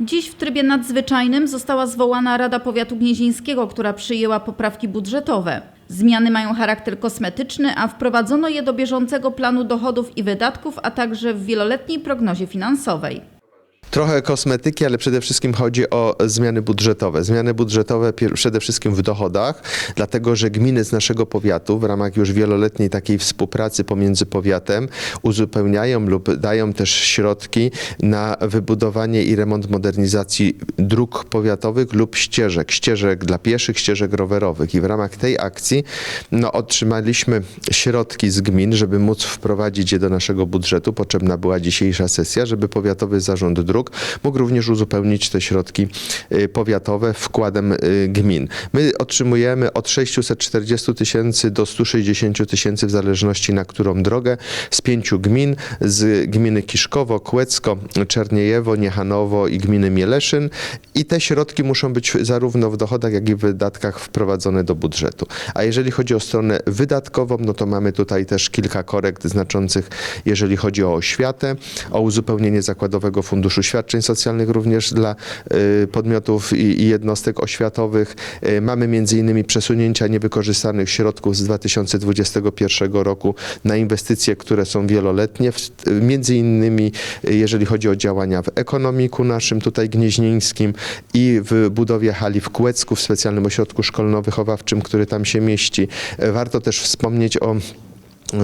Dziś w trybie nadzwyczajnym została zwołana Rada Powiatu Gnieźnieńskiego, która przyjęła poprawki budżetowe. Zmiany mają charakter kosmetyczny, a wprowadzono je do bieżącego planu dochodów i wydatków, a także w wieloletniej prognozie finansowej. Trochę kosmetyki, ale przede wszystkim chodzi o zmiany budżetowe. Zmiany budżetowe przede wszystkim w dochodach, dlatego że gminy z naszego powiatu w ramach już wieloletniej takiej współpracy pomiędzy powiatem uzupełniają lub dają też środki na wybudowanie i remont modernizacji dróg powiatowych lub ścieżek, ścieżek dla pieszych, ścieżek rowerowych. I w ramach tej akcji no, otrzymaliśmy środki z gmin, żeby móc wprowadzić je do naszego budżetu. Potrzebna była dzisiejsza sesja, żeby Powiatowy Zarząd Dróg mógł również uzupełnić te środki powiatowe wkładem gmin. My otrzymujemy od 640 tysięcy do 160 tysięcy w zależności na którą drogę z pięciu gmin, z gminy Kiszkowo, Kłecko, Czerniejewo, Niechanowo i gminy Mieleszyn i te środki muszą być zarówno w dochodach, jak i w wydatkach wprowadzone do budżetu. A jeżeli chodzi o stronę wydatkową, no to mamy tutaj też kilka korekt znaczących, jeżeli chodzi o oświatę, o uzupełnienie Zakładowego Funduszu Świadczeń Socjalnych również dla y, podmiotów i, jednostek oświatowych. Y, Mamy między innymi przesunięcia niewykorzystanych środków z 2021 roku na inwestycje, które są wieloletnie, w- między innymi y, jeżeli chodzi o działania w ekonomiku naszym tutaj gnieźnieńskim i w budowie hali w Kłecku, w specjalnym ośrodku szkolno-wychowawczym, który tam się mieści. Y, Warto też wspomnieć o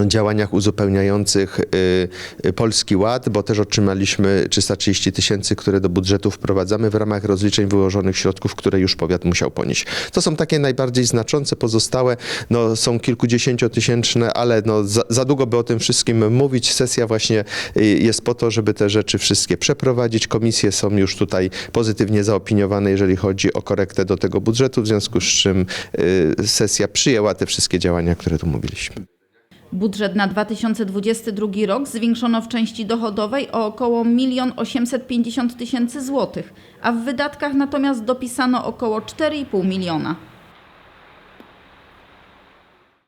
działaniach uzupełniających y, y, Polski Ład, bo też otrzymaliśmy 330 tysięcy, które do budżetu wprowadzamy w ramach rozliczeń wyłożonych środków, które już powiat musiał ponieść. To są takie najbardziej znaczące, pozostałe no, są kilkudziesięciotysięczne, ale no, za, za długo by o tym wszystkim mówić. Sesja właśnie y, jest po to, żeby te rzeczy wszystkie przeprowadzić. Komisje są już tutaj pozytywnie zaopiniowane, jeżeli chodzi o korektę do tego budżetu, w związku z czym sesja przyjęła te wszystkie działania, które tu mówiliśmy. Budżet na 2022 rok zwiększono w części dochodowej o około 1 850 tysięcy złotych, a w wydatkach natomiast dopisano około 4,5 miliona.